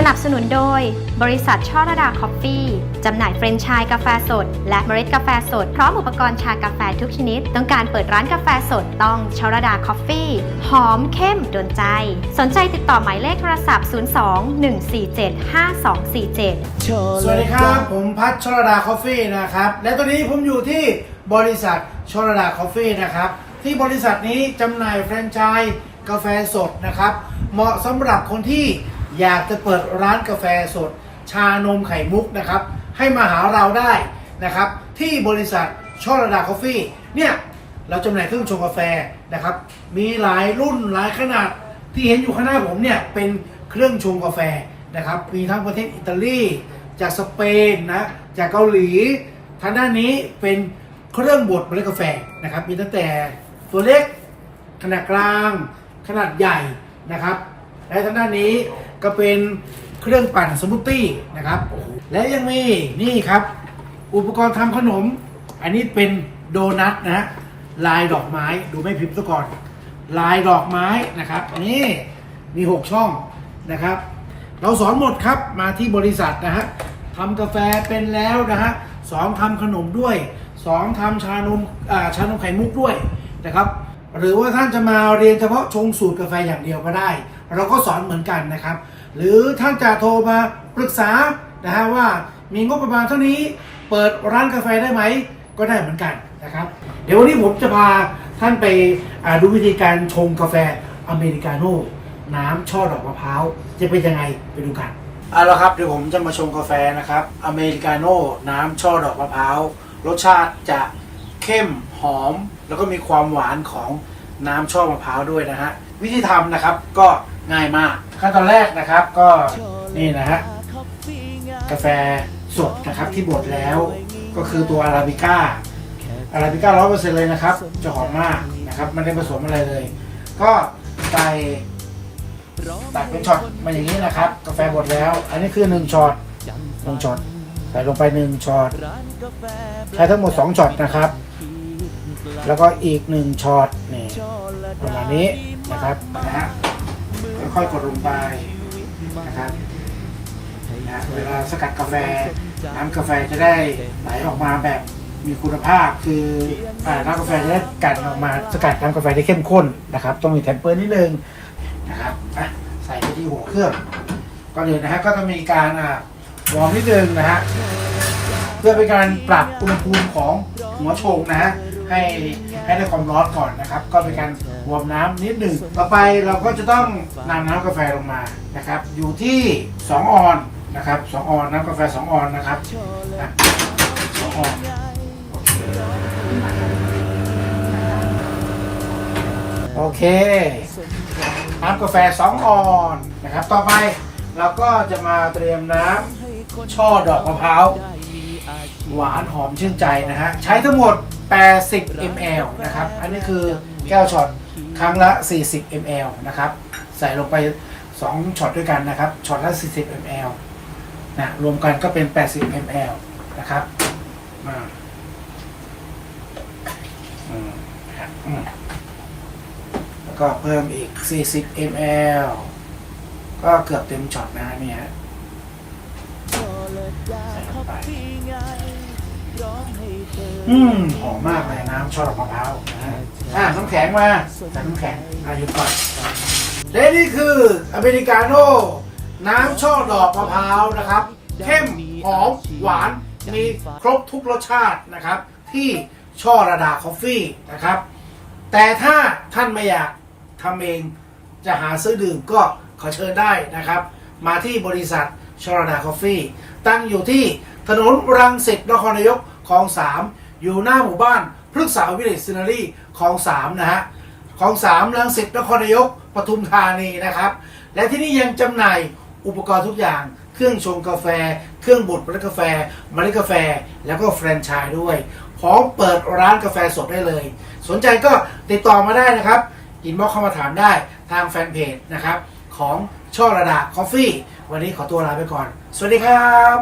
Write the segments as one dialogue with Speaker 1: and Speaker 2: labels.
Speaker 1: สนับสนุนโดย บริษัทช่อระดาคอฟฟี่ จำหน่ายเฟรนไชส์กาแฟสด และเมล็ดกาแฟสด พร้อมอุปกรณ์ชากาแฟทุกชนิด ต้องการเปิดร้านกาแฟสดต้องช่อระดาคอฟฟี่ หอมเข้มโดนใจ สนใจติดต่อหมายเลขโทรศัพท์ 02 147 5247
Speaker 2: สวัสดีครับ ผมพัชชรดาคอฟฟี่นะครับ และตอนนี้ผมอยู่ที่บริษัทชรดาคอฟฟี่นะครับ ที่บริษัทนี้จำหน่ายแฟรนไชส์กาแฟสดนะครับ เหมาะสำหรับคนที่ อยากจะเปิดร้านกาแฟสด ชานมไข่มุกนะครับ ให้มาหาเราได้นะครับ ที่บริษัทชอระดาคอฟฟี่เนี่ย เราจำหน่ายเครื่องชงกาแฟนะครับ มีหลายรุ่นหลายขนาดที่เห็นอยู่ข้างหน้าผมเนี่ย เป็นเครื่องชงกาแฟนะครับ มีทั้งประเทศอิตาลีจากสเปนนะจากเกาหลี ทางด้านนี้เป็นเครื่องบดเมล็ดกาแฟนะครับ มีตั้งแต่ตัวเล็กขนาดกลางขนาดใหญ่นะครับ และทางด้านนี้ ก็เป็นเครื่องปั่นสมูทตี้นะครับ และยังมีนี่ครับ อุปกรณ์ทำขนม อันนี้เป็นโดนัทนะฮะลายดอกไม้ดูไม่พิมพ์ซะก่อน ลายดอกไม้นะครับนี่มี 6 ช่องนะครับ เราสอนหมดครับมาที่บริษัทนะฮะทำกาแฟเป็นแล้วนะฮะสอนทำขนมด้วยสอนทำชานมอ่าชานมไข่มุกด้วยนะครับ หรือว่าท่านจะมาเรียนเฉพาะชงสูตรกาแฟอย่างเดียวก็ได้ เราก็สอนเหมือนกันนะครับ หรือท่านจะโทรมาปรึกษานะฮะว่ามีงบประมาณเท่านี้เปิดร้านกาแฟได้ไหมก็ได้เหมือนกันนะครับ เดี๋ยววันนี้ผมจะพาท่านไปดูวิธีการชงกาแฟอเมริกาโน่น้ำช่อดอกมะพร้าวจะเป็นยังไงไปดูกันเอาละครับเดี๋ยวผมจะมาชงกาแฟนะครับอเมริกาโน่น้ำช่อดอกมะพร้าวรสชาติจะ เข้มหอม แล้วก็มีความหวานของน้ำช่อมะพร้าวด้วยนะฮะวิธีทำนะครับก็ง่ายมากขั้นตอนแรกนะครับก็นี่นะฮะกาแฟสดนะครับที่บดแล้วก็คือตัวอาราบิก้าอาราบิก้าร้อยเปอร์เซ็นต์เลยนะครับจะหอมมากนะครับไม่ได้ผสมอะไรเลย ก็ใส่ตักเป็นช็อตมาอย่างนี้นะครับ กาแฟบดแล้ว อันนี้คือหนึ่งช็อตหนึ่งช็อตใส่ลงไปหนึ่งช็อตใช้ทั้งหมดสองช็อตนะครับ แล้วก็อีกหนึ่งช็อตนี่ประมาณนี้นะครับนะฮะค่อยๆกดลงไปนะครับนะเวลาสกัดกาแฟน้ำกาแฟจะได้ไหลออกมาแบบมีคุณภาพคืออ่าน้ำกาแฟจะได้กัดออกมาสกัดน้ำกาแฟได้เข้มข้นนะครับ ต้องมีแทมเปอร์นิดนึงนะครับอะใส่ไปที่หัวเครื่องก่อนอื่นนะฮะก็จะมีการอ่าวอร์มนิดนึงนะฮะเพื่อเป็นการปรับอุณหภูมิของหัวชงนะฮะ ให้ให้ได้ความร้อนก่อนนะครับ ก็เป็นการวอร์มน้ำนิดหนึ่งต่อไปเราก็จะต้องนำน้ำกาแฟลงมานะครับ อยู่ที่ 2 ออนนะครับ2ออนน้ำกาแฟ 2 ออนนะครับนะสองออนโอเคน้ำกาแฟ 2 ออนนะครับ ต่อไปเราก็จะมาเตรียมน้ำช่อดอกมะพร้าวหวานหอมชื่นใจนะฮะ ใช้ทั้งหมด 80 ml นะครับ อันนี้คือแก้วช็อตครั้งละ 40 ml นะครับ ใส่ลงไป 2ช็อตด้วยกันนะครับ ช็อตละ 40 ml นะ รวมกันก็เป็น 80 ml นะครับมาอืมครับอืมแล้วก็เพิ่มอีก 40 ml ก็เกือบเต็มช็อตนะฮะเนี่ยใส่ลงไป อืมหอมมากเลยน้ำช่อดอกมะพร้าวนะฮะอะน้ำแข็งมาใส่น้ำแข็งอายุก่อนและนี่คืออเมริกาโน่น้ำช่อดอกมะพร้าวนะครับ เข้มหอมหวาน มีครบทุกรสชาตินะครับ ที่ช่อระดาคอฟฟี่นะครับ แต่ถ้าท่านไม่อยากทำเองจะหาซื้อดื่มก็ขอเชิญได้นะครับ มาที่บริษัท ชอระดาคอฟฟี่ ตั้งอยู่ที่ถนนรังสิตนครนายกคลองสามอยู่หน้าหมู่บ้านพฤกษาวิเลจซินารีคลองสามนะฮะคลองสามรังสิตนครนายกปทุมธานีนะครับ และที่นี่ยังจำหน่ายอุปกรณ์ทุกอย่าง เครื่องชงกาแฟ เครื่องบดเมล็ดกาแฟเมล็ดกาแฟ แล้วก็แฟรนไชส์ด้วยพร้อมเปิดร้านกาแฟสดได้เลย สนใจก็ติดต่อมาได้นะครับอินบ็อกเข้ามาถามได้ทางแฟนเพจนะครับของ ช่อระดาคอฟฟี่ วันนี้ขอตัวลาไปก่อน สวัสดีครับ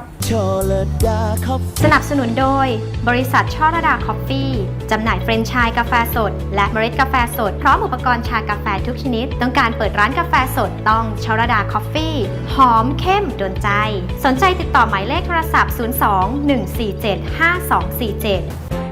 Speaker 1: สนับสนุนโดย บริษัทช่อระดาคอฟฟี่ จำหน่ายเฟรนไชส์กาแฟสด และเมล็ดกาแฟสด พร้อมอุปกรณ์ชากาแฟทุกชนิด ต้องการเปิดร้านกาแฟสดต้องช่อระดาคอฟฟี่ หอมเข้มโดนใจ สนใจติดต่อหมายเลขโทรศัพท์ 02 147 5247